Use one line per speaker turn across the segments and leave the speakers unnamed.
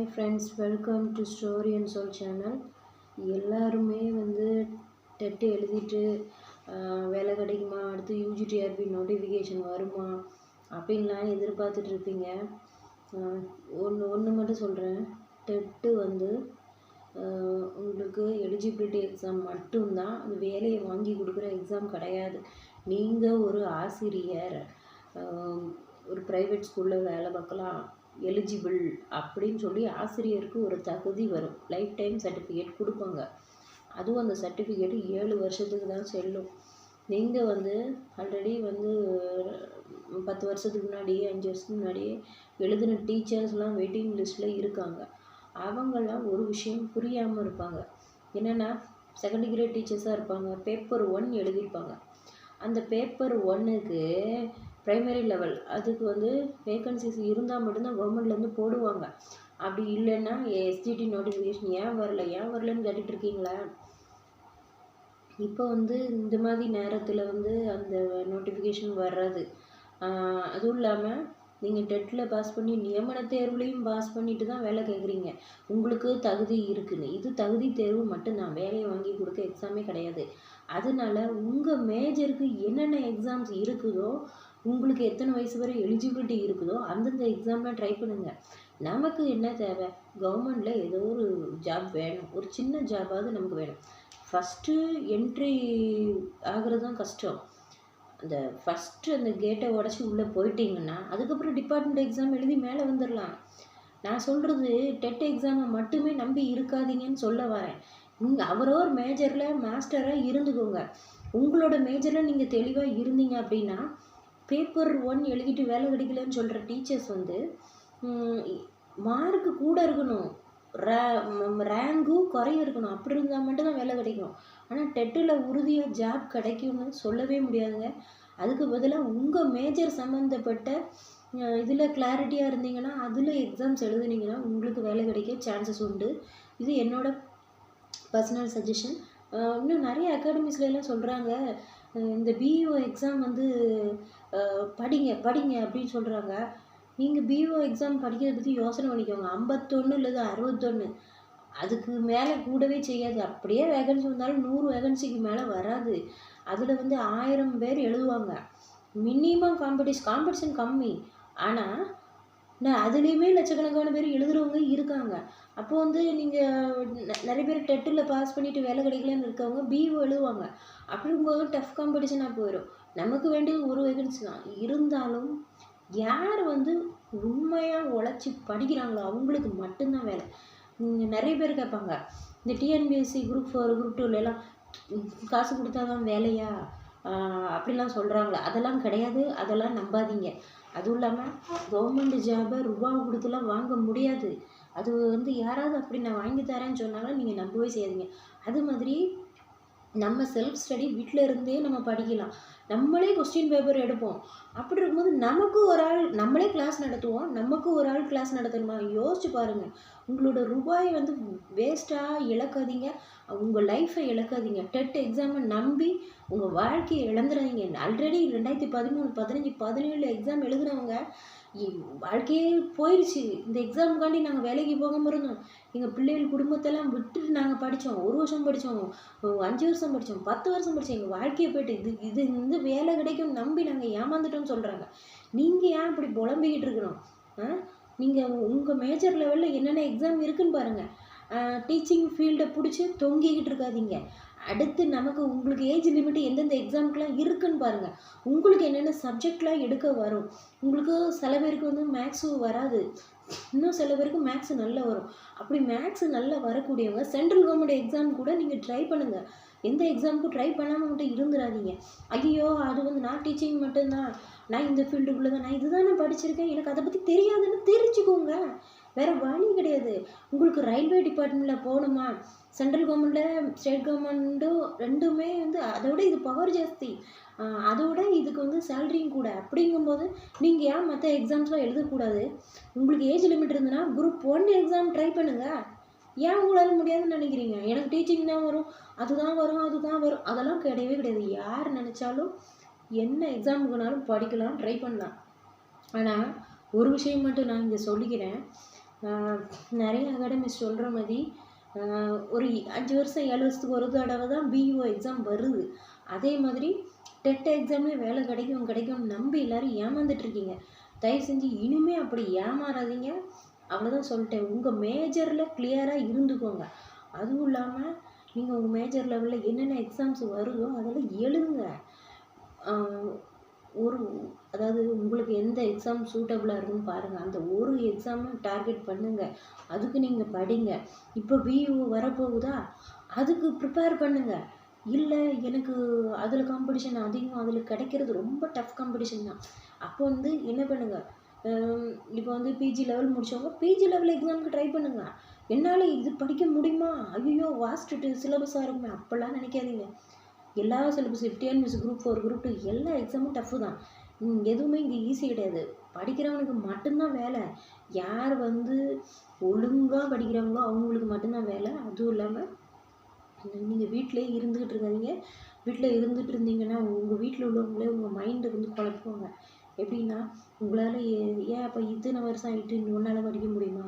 Hi friends welcome to story and soul channel எல்லாருமே வந்து TET எழுதிட்டு வேலை கிடைக்குமா? அடுத்து யூஜிடிஆர்பி நோட்டிஃபிகேஷன் வருமா? அப்படின்லாம் எதிர்பார்த்துட்டு இருப்பீங்க. ஒன்று ஒன்று மட்டும் சொல்கிறேன் டெட்டு வந்து உங்களுக்கு எலிஜிபிலிட்டி எக்ஸாம் மட்டும்தான். அது வேலையை வாங்கி கொடுக்குற எக்ஸாம் கிடையாது. நீங்கள் ஒரு ஆசிரியர் ஒரு ப்ரைவேட் ஸ்கூலில் வேலை பார்க்கலாம். எலிஜிபிள் அப்படின்னு சொல்லி ஆசிரியருக்கு ஒரு தகுதி வரும். லைஃப் டைம் சர்டிஃபிகேட் கொடுப்பாங்க. அதுவும் அந்த சர்டிஃபிகேட் ஏழு வருஷத்துக்கு தான் செல்லும். நீங்கள் வந்து ஆல்ரெடி வந்து பத்து வருஷத்துக்கு முன்னாடியே அஞ்சு வருஷத்துக்கு முன்னாடியே எழுதின டீச்சர்ஸ்லாம் வெயிட்டிங் லிஸ்ட்டில் இருக்காங்க. அவங்கெல்லாம் ஒரு விஷயம் புரியாமல் இருப்பாங்க. என்னென்னா செகண்ட் கிரேட் டீச்சர்ஸாக இருப்பாங்க பேப்பர் ஒன் எழுதியிருப்பாங்க. அந்த பேப்பர் ஒன்னுக்கு ப்ரைமரி லெவல் அதுக்கு வந்து வேகன்சிஸ் இருந்தால் மட்டும்தான் கவர்மெண்ட்லேருந்து போடுவாங்க. அப்படி இல்லைன்னா எஸ்ஜிடி நோட்டிஃபிகேஷன் ஏன் வரல? ஏன் வரலன்னு கேட்டுட்டு இருக்கீங்களா? இப்போ வந்து இந்த மாதிரி நேரத்தில் வந்து அந்த நோட்டிஃபிகேஷன் வர்றது. அதுவும் இல்லாமல் நீங்கள் டெட்டில் பாஸ் பண்ணி நியமன தேர்வுலையும் பாஸ் பண்ணிட்டு தான் வேலை கேட்குறீங்க உங்களுக்கு தகுதி இருக்குன்னு. இது தகுதி தேர்வு மட்டும்தான். வேலையை வாங்கி கொடுக்க எக்ஸாமே கிடையாது. அதனால உங்கள் மேஜருக்கு என்னென்ன எக்ஸாம்ஸ் இருக்குதோ உங்களுக்கு எத்தனை வயசு வரை எலிஜிபிலிட்டி இருக்குதோ அந்தந்த எக்ஸாம்லாம் ட்ரை பண்ணுங்கள் நமக்கு என்ன தேவை? கவர்மெண்டில் ஏதோ ஒரு ஜாப் வேணும். ஒரு சின்ன ஜாபாவது நமக்கு வேணும். ஃபஸ்ட்டு என்ட்ரி ஆகிறது தான் கஷ்டம். அந்த ஃபஸ்ட்டு அந்த கேட்டை உடச்சி உள்ளே போயிட்டீங்கன்னா அதுக்கப்புறம் டிபார்ட்மெண்ட் எக்ஸாம் எழுதி மேலே வந்துடலாம் நான் சொல்கிறது டெட் எக்ஸாமை மட்டுமே நம்பி இருக்காதீங்கன்னு சொல்ல வரேன். இங்கே அவரோர் மேஜரில் மாஸ்டராக இருந்துக்கோங்க. உங்களோட மேஜரில் நீங்கள் தெளிவாக இருந்தீங்க அப்படின்னா பேப்பர் ஒன் எழுதிட்டு வேலை கிடைக்கலன்னு சொல்கிற டீச்சர்ஸ் வந்து மார்க்கு கூட இருக்கணும். ரே ரேங்கும் குறைய இருக்கணும். அப்படி இருந்தால் மட்டும்தான் வேலை கிடைக்கும். ஆனால் டெட்டில் உறுதியாக ஜாப் கிடைக்கும்னு சொல்லவே முடியாதுங்க. அதுக்கு பதிலாக உங்கள் மேஜர் சம்மந்தப்பட்ட இதில் கிளாரிட்டியாக இருந்தீங்கன்னா அதில் எக்ஸாம்ஸ் எழுதுனீங்கன்னா உங்களுக்கு வேலை கிடைக்க சான்சஸ் உண்டு. இது என்னோட பர்சனல் சஜஷன் இன்னும் நிறைய அகாடமிஸ்லாம் சொல்கிறாங்க இந்த பிஇஓ எக்ஸாம் வந்து படிங்க படிங்க அப்படின்னு சொல்கிறாங்க நீங்கள் பிஓ எக்ஸாம் படிக்கிறத பற்றி யோசனை பண்ணிக்கோங்க. ஐம்பத்தொன்று இல்லது அறுபத்தொன்று அதுக்கு மேலே கூடவே செய்யாது. அப்படியே வேகன்சி வந்தாலும் நூறு வேகன்சிக்கு மேலே வராது. அதில் வந்து ஆயிரம் பேர் எழுதுவாங்க. மினிமம் காம்படிஷன் காம்படிஷன் கம்மி. ஆனால் நான் அதுலேயுமே லட்சக்கணக்கான பேர் எழுதுறவங்க இருக்காங்க. அப்போது வந்து நீங்கள் நிறைய பேர் டெட்டில் பாஸ் பண்ணிட்டு வேலை கிடைக்கலன்னு இருக்கவங்க பிஓ எழுதுவாங்க அப்படிங்கும்போது டஃப் காம்படிஷனாக போயிடும் நமக்கு வேண்டியது ஒரு வேகன்சி தான். இருந்தாலும் யார் வந்து உண்மையாக உழைச்சி படிக்கிறாங்களோ அவங்களுக்கு மட்டும்தான் வேலை. நிறைய பேர் கேட்பாங்க இந்த டிஎன்பிஎஸ்சி குரூப் ஃபோர் குரூப் டூலெலாம் காசு கொடுத்தா தான் வேலையா? அப்படிலாம் சொல்கிறாங்களே அதெல்லாம் கிடையாது. அதெல்லாம் நம்பாதீங்க. அதுவும் இல்லாமல் கவர்மெண்ட் ஜாபை ரூபா கொடுத்துலாம் வாங்க முடியாது. அது வந்து யாராவது அப்படி நான் வாங்கி தரேன்னு சொன்னாலும் நீங்கள் நம்பவே செய்யாதீங்க. அது மாதிரி நம்ம செல்ஃப் ஸ்டடி வீட்டில் இருந்தே நம்ம படிக்கலாம். நம்மளே கொஸ்டின் பேப்பர் எடுப்போம். அப்படி இருக்கும்போது நமக்கு ஒரு ஆள் நம்மளே கிளாஸ் நடத்துவோம். நமக்கு ஒரு ஆள் கிளாஸ் நடத்தணுமா? யோசிச்சு பாருங்கள் உங்களோட ரூபாயை வந்து வேஸ்ட்டாக இழக்காதீங்க. உங்கள் லைஃப்பை இழக்காதீங்க. டெட் எக்ஸாமை நம்பி உங்கள் வாழ்க்கையை இழந்துடாதீங்க ஆல்ரெடி ரெண்டாயிரத்தி பதிமூணு பதினஞ்சு பதினேழு எக்ஸாம் எழுதுனவங்க வாழ்க்கையே போயிடுச்சு இந்த எக்ஸாமுக்காண்டி நாங்கள் வேலைக்கு போகாமல் இருந்தோம். எங்கள் பிள்ளைகள் குடும்பத்தெல்லாம் விட்டுட்டு நாங்கள் படித்தோம் ஒரு வருஷம் படித்தோம் அஞ்சு வருஷம் படித்தோம் பத்து வருஷம் படித்தோம் எங்கள் வாழ்க்கையை போயிட்டு இது இது இந்த வேலை கிடைக்கும் நம்பி நாங்கள் ஏமாந்துட்டோம்னு சொல்கிறாங்க நீங்கள் ஏன் இப்படி புலம்பிக்கிட்டு இருக்கணும்? ஆ? நீங்கள் உங்கள் மேஜர் லெவலில் என்னென்ன எக்ஸாம் இருக்குன்னு பாருங்கள் டீச்சிங் ஃபீல்டை பிடிச்சி தொங்கிக்கிட்டு இருக்காதீங்க. அடுத்து நமக்கு உங்களுக்கு ஏஜ் லிமிட் எந்தெந்த எக்ஸாம்க்குலாம் இருக்குன்னு பாருங்கள் உங்களுக்கு என்னென்ன சப்ஜெக்ட்லாம் எடுக்க வரும்? உங்களுக்கு சில பேருக்கு வந்து மேக்ஸும் வராது. இன்னும் சில பேருக்கு மேக்ஸ் நல்லா வரும். அப்படி மேக்ஸ் நல்லா வரக்கூடியவங்க சென்ட்ரல் கவர்மெண்ட் எக்ஸாம் கூட நீங்கள் ட்ரை பண்ணுங்கள் எந்த எக்ஸாமுக்கும் ட்ரை பண்ணாமல் மட்டும் இருந்துடாதீங்க ஐயோ அது வந்து நான் டீச்சிங் மட்டும்தான். நான் இந்த ஃபீல்டுக்குள்ளே தான் நான் இதுதான் நான் படிச்சிருக்கேன். எனக்கு அதை பற்றி தெரியாதுன்னு தெரிஞ்சுக்கோங்க. வேறு வழி கிடையாது. உங்களுக்கு ரயில்வே டிபார்ட்மெண்ட்டில் போகணுமா? சென்ட்ரல் கவர்மெண்ட்டில் ஸ்டேட் கவர்மெண்ட்டும் ரெண்டுமே வந்து அதோட இது பவர் ஜாஸ்தி. அதோட இதுக்கு வந்து சேலரியும் கூட. அப்படிங்கும்போது நீங்கள் ஏன் மற்ற எக்ஸாம்ஸ்லாம் எழுதக்கூடாது? உங்களுக்கு ஏஜ் லிமிட் இருந்ததுன்னா குரூப் ஒன் எக்ஸாம் ட்ரை பண்ணுங்கள் ஏன் உங்களால் முடியாதுன்னு நினைக்கிறீங்க? எனக்கு டீச்சிங் தான் வரும். அதுதான் வரும் அதுதான் வரும். அதெல்லாம் கிடையவே கிடையாது. யார் நினச்சாலும் என்ன எக்ஸாமுக்குனாலும் படிக்கலாம் ட்ரை பண்ணலாம். ஆனால் ஒரு விஷயம் மட்டும் நான் இங்கே சொல்லிக்கிறேன். நிறைய அகாடமிஸ் சொல்கிற மாதிரி ஒரு அஞ்சு வருஷம் ஏழு வருஷத்துக்கு ஒரு தடவை தான் பிஇஓ எக்ஸாம் வருது. அதே மாதிரி டெட் எக்ஸாம்லேயே வேலை கிடைக்கும் கிடைக்கும் நம்பி எல்லோரும் ஏமாந்துட்டுருக்கீங்க தயவு செஞ்சு இனிமே அப்படி ஏமாறாதீங்க. அவ்வளோதான் சொல்லிட்டேன். உங்கள் மேஜரில் கிளியராக இருந்துக்கோங்க. அதுவும் இல்லாமல் நீங்கள் உங்கள் மேஜர் லெவலில் என்னென்ன எக்ஸாம்ஸ் வருதோ அதெல்லாம் எழுதுங்க. ஒரு அதாவது உங்களுக்கு எந்த எக்ஸாம் சூட்டபுளாக இருக்குன்னு பாருங்கள் அந்த ஒரு எக்ஸாமும் டார்கெட் பண்ணுங்கள் அதுக்கு நீங்கள் படிங்க. இப்போ பியூ வரப்போகுதா? அதுக்கு ப்ரிப்பேர் பண்ணுங்கள் இல்லை எனக்கு அதில் காம்படிஷன் அதிகம் அதில் கிடைக்கிறது ரொம்ப டஃப் காம்படிஷன் தான். அப்போ வந்து என்ன பண்ணுங்கள் இப்போ வந்து பிஜி லெவல் முடிச்சவங்க பிஜி லெவல் எக்ஸாமுக்கு ட்ரை பண்ணுங்கள் என்னால் இது படிக்க முடியுமா? ஐயோ வாஸ்ட்டு சிலபஸாக இருக்குமே. அப்போல்லாம் நினைக்காதீங்க. எல்லா syllabus TNPS group four group two எல்லா எக்ஸாமும் டஃப்பு தான். எதுவுமே இங்கே ஈஸி கிடையாது. படிக்கிறவனுக்கு மட்டும்தான் வேலை. யார் வந்து ஒழுங்காக படிக்கிறாங்களோ அவங்களுக்கு மட்டும்தான் வேலை. அதுவும் இல்லாமல் நீங்கள் வீட்டிலே இருந்துக்கிட்டு இருக்காதீங்க. வீட்டில் இருந்துகிட்டு இருந்தீங்கன்னா உங்கள் வீட்டில் உள்ளவங்களே உங்கள் மைண்டை வந்து குழப்புவாங்க. எப்படின்னா உங்களால் ஏன் அப்போ இத்தனை வருஷம் ஆகிட்டு நீ உன்னால் படிக்க முடியுமா?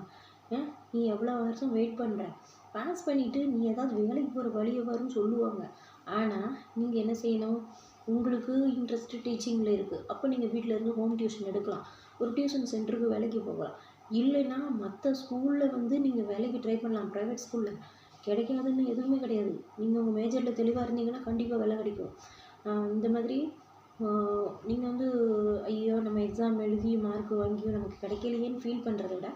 ஏன் நீ எவ்வளோ வருஷம் வெயிட் பண்ணுற பாஸ் பண்ணிவிட்டு நீ ஏதாவது வேலைக்கு போகிற வழியை வரும்னு சொல்லுவாங்க. ஆனால் நீங்கள் என்ன செய்யணும்? உங்களுக்கு இன்ட்ரெஸ்ட் டீச்சிங்கில் இருக்குது அப்போ நீங்கள் வீட்டில் இருந்து ஹோம் டியூஷன் எடுக்கலாம். ஒரு டியூஷன் சென்டருக்கு வேலைக்கு போகலாம். இல்லைன்னா மற்ற ஸ்கூலில் வந்து நீங்கள் வேலைக்கு ட்ரை பண்ணலாம். ப்ரைவேட் ஸ்கூலில் கிடைக்காதுன்னு எதுவுமே கிடையாது. நீங்கள் உங்கள் மேஜரில் தெளிவாக இருந்தீங்கன்னா கண்டிப்பாக வேலை கிடைக்கும். இந்த மாதிரி நீங்கள் வந்து ஐயோ நம்ம எக்ஸாம் எழுதி மார்க் வாங்கியோ நமக்கு கிடைக்கலையேன்னு ஃபீல் பண்ணுறத விட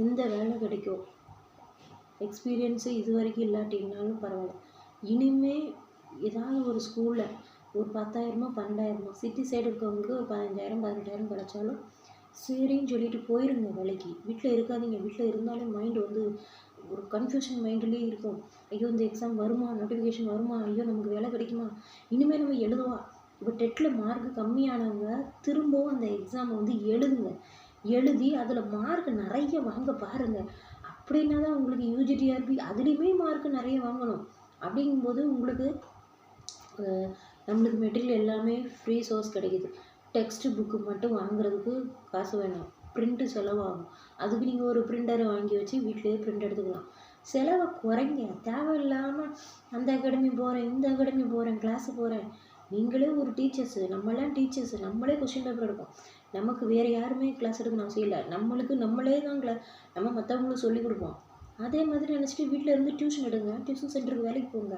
எந்த வேலை கிடைக்கும்? எக்ஸ்பீரியன்ஸு இது வரைக்கும் இல்லாட்டினாலும் பரவாயில்ல. இனிமே ஏதாவது ஒரு ஸ்கூலில் ஒரு பத்தாயிரமோ பன்னெண்டாயிரமோ சிட்டி சைடு இருக்கவங்களுக்கு ஒரு பதினஞ்சாயிரம் பதினெட்டாயிரம் கிடைச்சாலும் சரின்னு சொல்லிட்டு போயிருங்க வேலைக்கு. வீட்டில் இருக்காதீங்க. வீட்டில் இருந்தாலே மைண்ட் வந்து ஒரு கன்ஃபியூஷன் மைண்ட்லேயே இருக்கும். ஐயோ இந்த எக்ஸாம் வருமா? நோட்டிஃபிகேஷன் வருமா? ஐயோ நமக்கு வேலை கிடைக்குமா? இனிமேல் நம்ம எழுதுவா. இப்போ டெட்டில் மார்க் கம்மியானவங்க திரும்பவும் அந்த எக்ஸாமை வந்து எழுதுங்க. எழுதி அதில் மார்க் நிறைய வாங்க பாருங்கள் அப்படின்னா தான் உங்களுக்கு யூஜிடிஆர்பி அதுலேயுமே மார்க் நிறைய வாங்கணும். அப்படிங்கும்போது உங்களுக்கு நம்மளுக்கு மெட்டீரியல் எல்லாமே ஃப்ரீ சோர்ஸ் கிடைக்குது. டெக்ஸ்ட் புக்கு மட்டும் வாங்குறதுக்கு காசு வேணும். பிரிண்ட்டு செலவாகும். அதுக்கு நீங்கள் ஒரு பிரிண்டரை வாங்கி வச்சு வீட்டிலேயே பிரிண்ட் எடுத்துக்கலாம். செலவை குறைங்க. தேவையில்லாமல் அந்த அகாடமி போகிறேன் இந்த அகாடமி போகிறேன் கிளாஸு போகிறேன் நீங்களே ஒரு டீச்சர்ஸு நம்மளாம் டீச்சர்ஸு நம்மளே கொஷின் பேப்பர் எடுப்போம். நமக்கு வேறு யாருமே கிளாஸ் எடுக்கணும் அவசியம் இல்லை. நம்மளுக்கு நம்மளே தான் கிளா நம்ம மற்றவங்களுக்கு சொல்லிக் கொடுப்போம். அதே மாதிரி நினச்சிட்டு வீட்டில் இருந்து டியூஷன் எடுங்க. டியூஷன் சென்டருக்கு வேலைக்கு போங்க.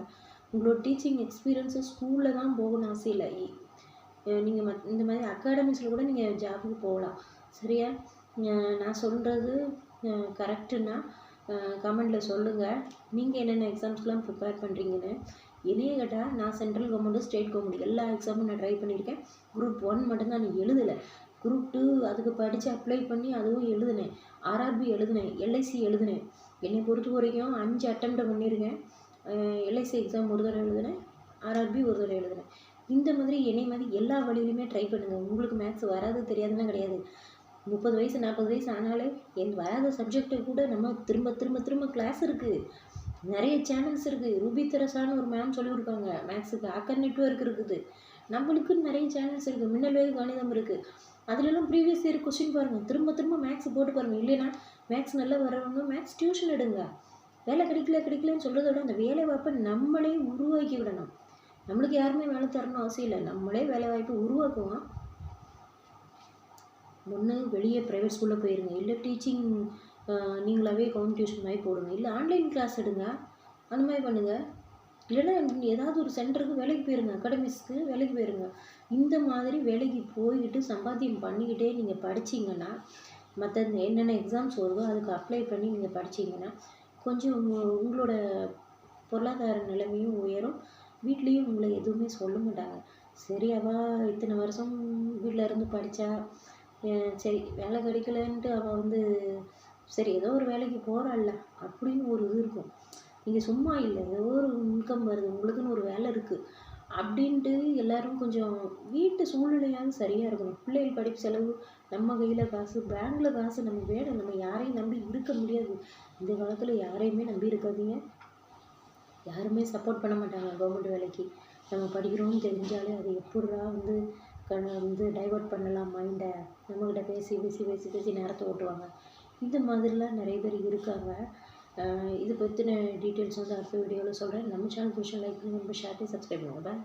உங்களோட டீச்சிங் எக்ஸ்பீரியன்ஸு ஸ்கூலில் தான் போகணும்னு ஆசை இல்லை. நீங்கள் மத் இந்த மாதிரி அகாடமிஸில் கூட நீங்கள் ஜாபுக்கு போகலாம். சரியா? நான் சொல்கிறது கரெக்டுன்னா கமெண்டில் சொல்லுங்கள் நீங்கள் என்னென்ன எக்ஸாம்ஸ்க்கெலாம் ப்ரிப்பேர் பண்ணுறீங்கன்னு என்னைய கேட்டால் நான் சென்ட்ரல் கவர்மெண்ட்டு ஸ்டேட் கவர்மெண்ட் எல்லா எக்ஸாமும் நான் ட்ரை பண்ணியிருக்கேன். குரூப் ஒன் மட்டும்தான் நீ எழுதலை. குரூப் டூ அதுக்கு படித்து அப்ளை பண்ணி அதுவும் எழுதினேன். ஆர்ஆர்பி எழுதினேன். எல்ஐசி எழுதினேன். என்னை பொறுத்த வரைக்கும் அஞ்சு அட்டம்ப்ட் பண்ணியிருக்கேன். எல்ஐசி எக்ஸாம் ஒரு தடவை எழுதினேன். ஆர்ஆர்பி ஒரு தடவை எழுதினேன். இந்த மாதிரி என்னை மாதிரி எல்லா வழியிலுமே ட்ரை பண்ணுங்கள் உங்களுக்கு மேக்ஸ் வராது தெரியாதுன்னா கிடையாது. முப்பது வயசு நாற்பது வயசு ஆனாலே என் வராத சப்ஜெக்டை கூட நம்ம திரும்ப திரும்ப திரும்ப கிளாஸ் இருக்குது நிறைய சேனல்ஸ் இருக்குது ரூபி தெரசான்னு ஒரு மேம் சொல்லி கொடுப்பாங்க மேக்ஸுக்கு அக்கர் நெட்ஒர்க் இருக்குது. நம்மளுக்கு நிறைய சேனல்ஸ் இருக்குது மின்னல் வேக கணிதம் இருக்குது அதுலலாம் ப்ரீவியஸ் இயர் கொஸ்டின் பாருங்கள் திரும்ப திரும்ப மேக்ஸ் போட்டு பாருங்கள் இல்லைன்னா மேக்ஸ் நல்லா வரவங்க மேக்ஸ் டியூஷன் எடுங்க. வேலை கிடைக்கல கிடைக்கலன்னு சொல்கிறத விட அந்த வேலை வாய்ப்பை நம்மளே உருவாக்கி விடணும். நம்மளுக்கு யாருமே வேலை தரணும் அவசியம் இல்லை. நம்மளே வேலை வாய்ப்பு உருவாக்குவோம். ஒன்று வெளியே ப்ரைவேட் ஸ்கூலில் போயிருங்க. இல்லை டீச்சிங் நீங்களாவே கவுண்ட் டியூஷன் மாதிரி போடுங்க. இல்லை ஆன்லைன் கிளாஸ் எடுங்க. அந்த மாதிரி பண்ணுங்கள் இல்லைன்னா ஏதாவது ஒரு சென்டருக்கு வேலைக்கு போயிருங்க. அகாடமிஸ்க்கு வேலைக்கு போயிருங்க. இந்த மாதிரி வேலைக்கு போய்கிட்டு சம்பாத்தியம் பண்ணிக்கிட்டே நீங்கள் படிச்சீங்கன்னா மற்ற என்னென்ன எக்ஸாம்ஸ் வருதோ அதுக்கு அப்ளை பண்ணி நீங்கள் படிச்சீங்கன்னா கொஞ்சம் உங்களோட பொருளாதார நிலைமையும் உயரும். வீட்லேயும் உங்களை எதுவுமே சொல்ல மாட்டாங்க. சரி அவள் இத்தனை வருஷம் வீட்டில் இருந்து படித்தா சரி வேலை கிடைக்கலன்ட்டு அவள் வந்து சரி ஏதோ ஒரு வேலைக்கு போகிறாள்ல அப்படின்னு ஒரு இது இருக்கும். நீங்கள் சும்மா இல்லை ஏதோ ஒரு இன்கம் வருது உங்களுக்குன்னு ஒரு வேலை இருக்குது அப்படின்ட்டு எல்லாரும் கொஞ்சம் வீட்டு சூழ்நிலையாவது சரியாக இருக்கணும். பிள்ளைகள் படிப்பு செலவு நம்ம கையில் காசு பேங்க்கில் காசு நம்ம வேணும் நம்ம யாரையும் நம்பி இருக்க முடியாது. இந்த காலத்தில் யாரையுமே நம்பி இருக்காதீங்க. யாருமே சப்போர்ட் பண்ண மாட்டாங்க கவர்மெண்ட் வேலைக்கு. நம்ம படிக்கிறோம்னு தெரிஞ்சாலே அது எப்படா வந்து க வந்து டைவர்ட் பண்ணலாம் மைண்டை நம்மக்கிட்ட பேசி பேசி பேசி பேசி நேரத்தை ஓட்டுவாங்க. இந்த மாதிரிலாம் நிறைய பேர் இருக்காங்க. இது பற்றின டீட்டெயில்ஸ் வந்து அடுத்த வீடியோவில் சொல்கிறேன் நம்ம சேனல் பிடிச்சா லைக் பண்ணி நம்ம ஷேர் பண்ணி சப்ஸ்கிரைப் பண்ணுங்கள் பாய்